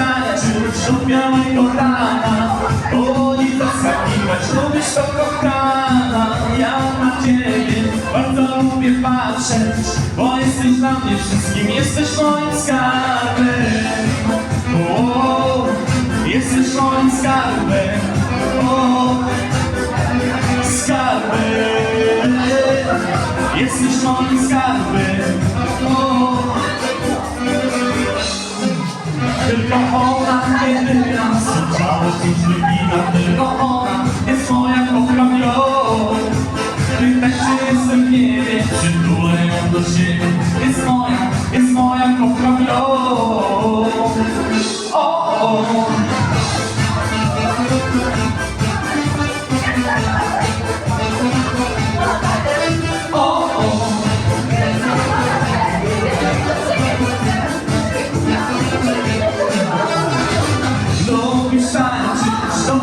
pisania Czy wśród białej kochana. Boli zaskakiwać, lubisz to kochana Ja na ciebie bardzo lubię patrzeć Bo jesteś dla mnie wszystkim, jesteś moim skarbem. O, Jesteś moim skarbem. O, Skarbem. Jesteś moim skarbem. O, tylko ona jedyna Słyszała dziś wygina Tylko ona jest moja kocham ją Pytaj czy jestem nie wiem Przytulę ją do siebie Jest moja, jest moja kocham ją O, o.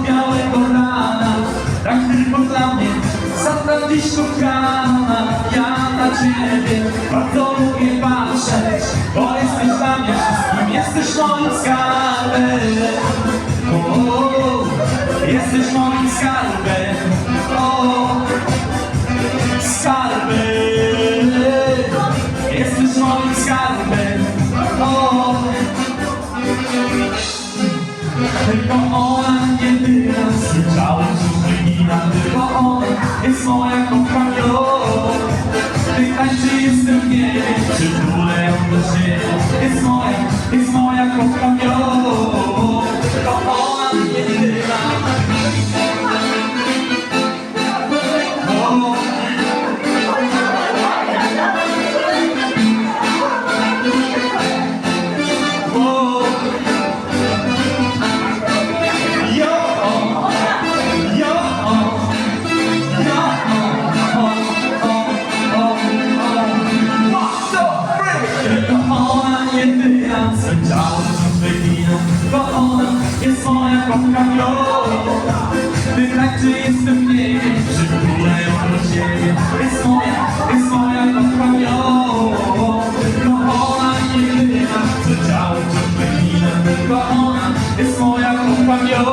białego rana Tak tylko dla mnie dziś kochana Ja na ciebie bardzo lubię patrzeć Bo jesteś dla mnie wszystkim. Jesteś moim skarbem. O, Jesteś moim skarbem. O, Skarbem. Jesteś moim skarbem. O, tylko ona wygina Tylko ona jest moja kocham ją Pytaj, czy jestem nie wiem Czy tulę ją do siebie jedyna Sędziała się wygina Bo ona jest moja kocham ją Pytaj czy jestem nie wiem Przytulę ją do siebie Jest moja, jest moja kocham ją Tylko ona jedyna Sędziała się wygina Bo ona jest moja kocham ją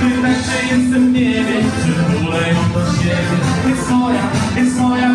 Pytaj czy jestem nie wiem Przytulę ją do siebie Jest moja, jest moja